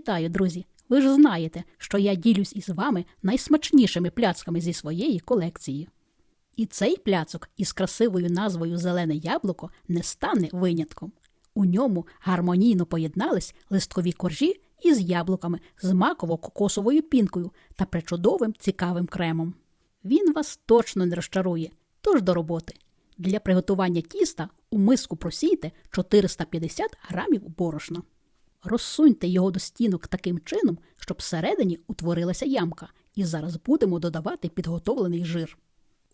Вітаю, друзі! Ви ж знаєте, що я ділюсь із вами найсмачнішими пляцками зі своєї колекції. І цей пляцок із красивою назвою Зелене яблуко не стане винятком. У ньому гармонійно поєднались листкові коржі із яблуками з маково-кокосовою пінкою та причудовим цікавим кремом. Він вас точно не розчарує, тож до роботи. Для приготування тіста у миску просійте 450 грамів борошна. Розсуньте його до стінок таким чином, щоб всередині утворилася ямка, і зараз будемо додавати підготовлений жир.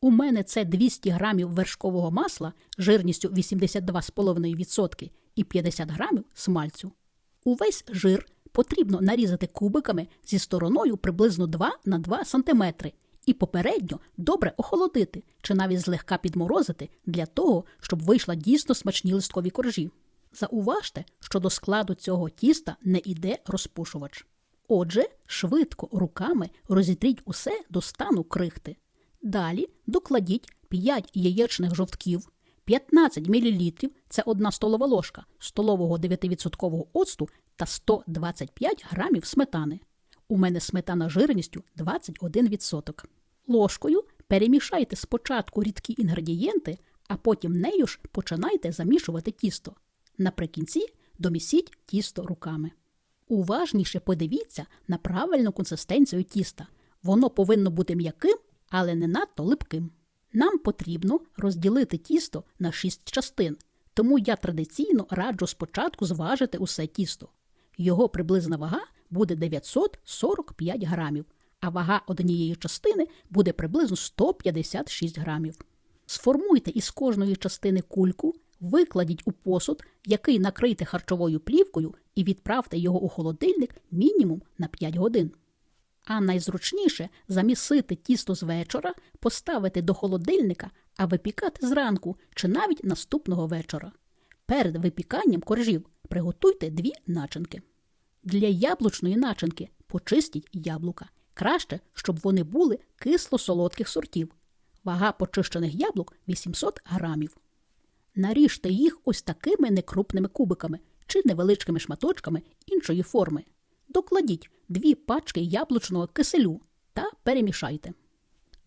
У мене це 200 грамів вершкового масла жирністю 82,5% і 50 грамів смальцю. Увесь жир потрібно нарізати кубиками зі стороною приблизно 2 на 2 см і попередньо добре охолодити чи навіть злегка підморозити для того, щоб вийшла дійсно смачні листкові коржі. Зауважте, що до складу цього тіста не йде розпушувач. Отже, швидко руками розітріть усе до стану крихти. Далі докладіть 5 яєчних жовтків, 15 мл це 1 столова ложка столового 9% оцту та 125 грамів сметани. У мене сметана жирністю 21%. Ложкою перемішайте спочатку рідкі інгредієнти, а потім нею ж починайте замішувати тісто. Наприкінці домісіть тісто руками. Уважніше подивіться на правильну консистенцію тіста. Воно повинно бути м'яким, але не надто липким. Нам потрібно розділити тісто на 6 частин, тому я традиційно раджу спочатку зважити усе тісто. Його приблизна вага буде 945 грамів, а вага однієї частини буде приблизно 156 грамів. Сформуйте із кожної частини кульку, викладіть у посуд, який накрийте харчовою плівкою, і відправте його у холодильник мінімум на 5 годин. А найзручніше замісити тісто з вечора, поставити до холодильника, а випікати зранку чи навіть наступного вечора. Перед випіканням коржів приготуйте дві начинки. Для яблучної начинки почистіть яблука. Краще, щоб вони були кисло-солодких сортів. Вага почищених яблук 800 грамів. Наріжте їх ось такими некрупними кубиками чи невеличкими шматочками іншої форми. Докладіть дві пачки яблучного киселю та перемішайте.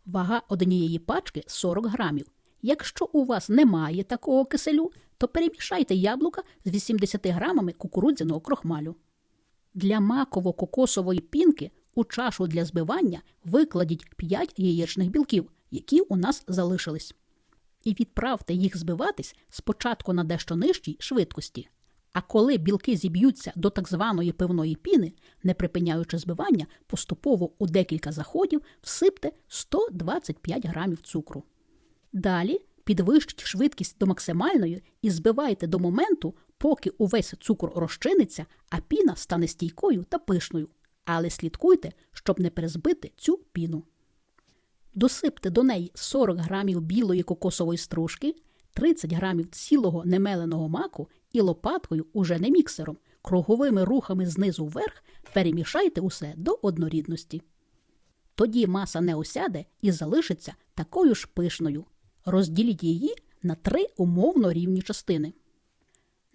Вага однієї пачки 40 грамів. Якщо у вас немає такого киселю, то перемішайте яблука з 80 грамами кукурудзяного крохмалю. Для маково-кокосової пінки у чашу для збивання викладіть 5 яєчних білків, які у нас залишились. І відправте їх збиватись спочатку на дещо нижчій швидкості. А коли білки зіб'ються до так званої пивної піни, не припиняючи збивання, поступово у декілька заходів всипте 125 грамів цукру. Далі підвищіть швидкість до максимальної і збивайте до моменту, поки увесь цукор розчиниться, а піна стане стійкою та пишною. Але слідкуйте, щоб не перезбити цю піну. Досипте до неї 40 грамів білої кокосової стружки, 30 грамів цілого немеленого маку і лопаткою, уже не міксером, круговими рухами знизу вверх перемішайте усе до однорідності. Тоді маса не осяде і залишиться такою ж пишною. Розділіть її на три умовно рівні частини.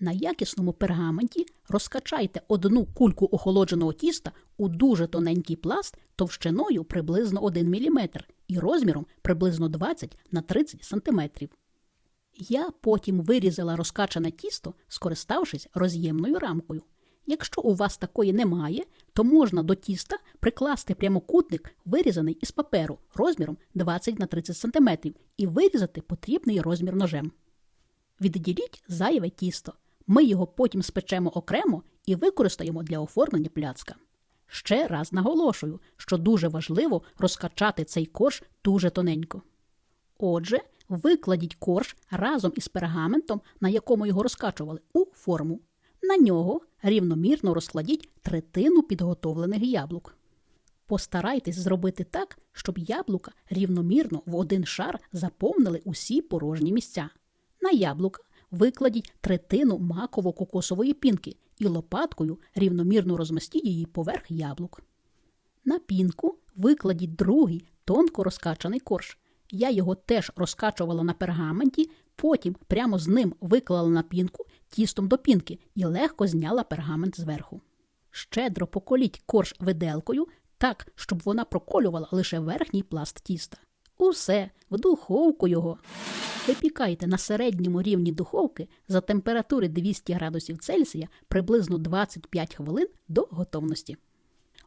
На якісному пергаменті розкачайте одну кульку охолодженого тіста у дуже тоненький пласт товщиною приблизно 1 мм і розміром приблизно 20 на 30 см. Я потім вирізала розкачане тісто, скориставшись роз'ємною рамкою. Якщо у вас такої немає, то можна до тіста прикласти прямокутник, вирізаний із паперу розміром 20 на 30 см і вирізати потрібний розмір ножем. Відділіть зайве тісто. Ми його потім спечемо окремо і використаємо для оформлення пляцка. Ще раз наголошую, що дуже важливо розкачати цей корж дуже тоненько. Отже, викладіть корж разом із пергаментом, на якому його розкачували, у форму. На нього рівномірно розкладіть третину підготовлених яблук. Постарайтесь зробити так, щоб яблука рівномірно в один шар заповнили усі порожні місця. На яблука викладіть третину маково-кокосової пінки і лопаткою рівномірно розмістіть її поверх яблук. На пінку викладіть другий тонко розкачаний корж. Я його теж розкачувала на пергаменті, потім прямо з ним виклала на пінку тістом до пінки і легко зняла пергамент зверху. Щедро поколіть корж виделкою так, щоб вона проколювала лише верхній пласт тіста. Усе, в духовку його. Випікайте на середньому рівні духовки за температури 200 градусів Цельсія приблизно 25 хвилин до готовності.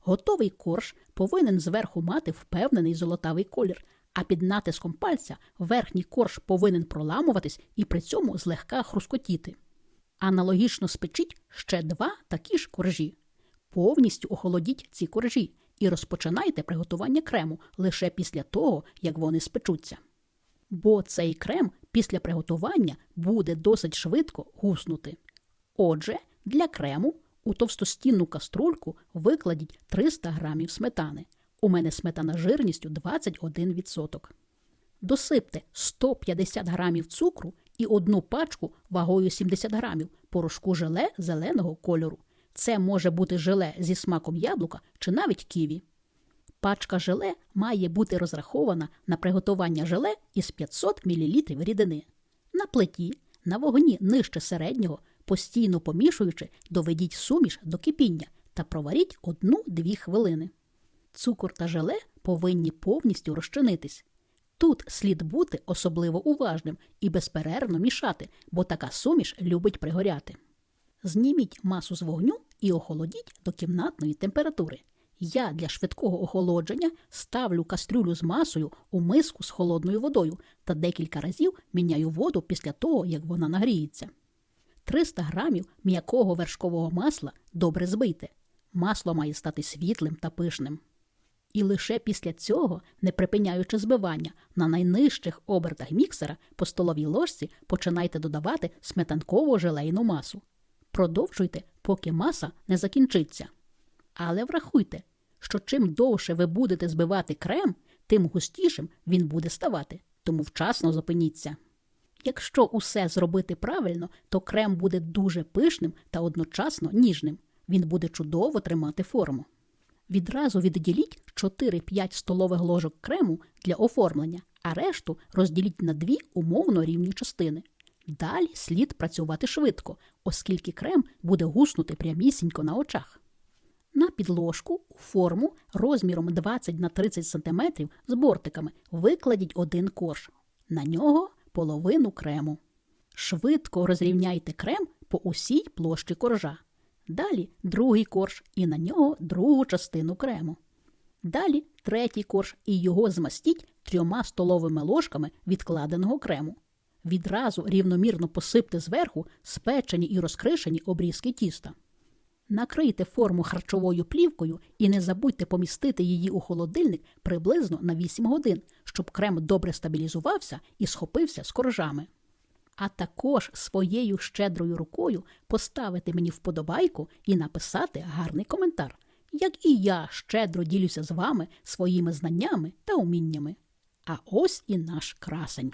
Готовий корж повинен зверху мати впевнений золотавий колір, а під натиском пальця верхній корж повинен проламуватись і при цьому злегка хрускотіти. Аналогічно спечіть ще два такі ж коржі. Повністю охолодіть ці коржі і розпочинайте приготування крему лише після того, як вони спечуться. Бо цей крем після приготування буде досить швидко гуснути. Отже, для крему у товстостінну каструльку викладіть 300 грамів сметани. У мене сметана жирністю 21%. Досипте 150 грамів цукру і одну пачку вагою 70 грамів порошку желе зеленого кольору. Це може бути желе зі смаком яблука чи навіть ківі. Пачка желе має бути розрахована на приготування желе із 500 мл рідини. На плиті, на вогні нижче середнього, постійно помішуючи, доведіть суміш до кипіння та проваріть 1-2 хвилини. Цукор та желе повинні повністю розчинитись. Тут слід бути особливо уважним і безперервно мішати, бо така суміш любить пригоряти. Зніміть масу з вогню і охолодіть до кімнатної температури. Я для швидкого охолодження ставлю кастрюлю з масою у миску з холодною водою та декілька разів міняю воду після того, як вона нагріється. 300 грамів м'якого вершкового масла добре збийте. Масло має стати світлим та пишним. І лише після цього, не припиняючи збивання, на найнижчих обертах міксера по столовій ложці починайте додавати сметанкову желейну масу. Продовжуйте, поки маса не закінчиться. Але врахуйте, що чим довше ви будете збивати крем, тим густішим він буде ставати, тому вчасно зупиніться. Якщо усе зробити правильно, то крем буде дуже пишним та одночасно ніжним. Він буде чудово тримати форму. Відразу відділіть 4-5 столових ложок крему для оформлення, а решту розділіть на дві умовно рівні частини. Далі слід працювати швидко, оскільки крем буде гуснути прямісінько на очах. На підложку у форму розміром 20 на 30 см з бортиками викладіть один корж. На нього половину крему. Швидко розрівняйте крем по усій площі коржа. Далі другий корж і на нього другу частину крему. Далі третій корж і його змастіть трьома столовими ложками відкладеного крему. Відразу рівномірно посипте зверху спечені і розкришені обрізки тіста. Накрийте форму харчовою плівкою і не забудьте помістити її у холодильник приблизно на 8 годин, щоб крем добре стабілізувався і схопився з коржами. А також своєю щедрою рукою поставити мені вподобайку і написати гарний коментар, як і я щедро ділюся з вами своїми знаннями та уміннями. А ось і наш красень.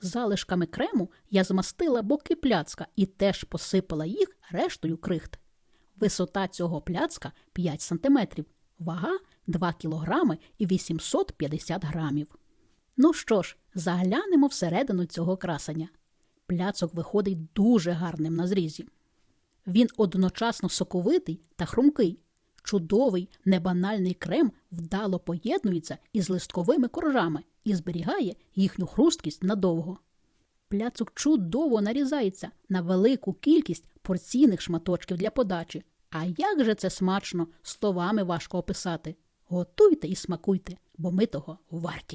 Залишками крему я змастила боки пляцка і теж посипала їх рештою крихт. Висота цього пляцка 5 см, вага 2 кг і 850 грамів. Ну що ж, заглянемо всередину цього красення. Пляцок виходить дуже гарним на зрізі. Він одночасно соковитий та хрумкий. Чудовий, небанальний крем вдало поєднується із листковими коржами і зберігає їхню хрусткість надовго. Пляцок чудово нарізається на велику кількість порційних шматочків для подачі. А як же це смачно, словами важко описати. Готуйте і смакуйте, бо ми того варті.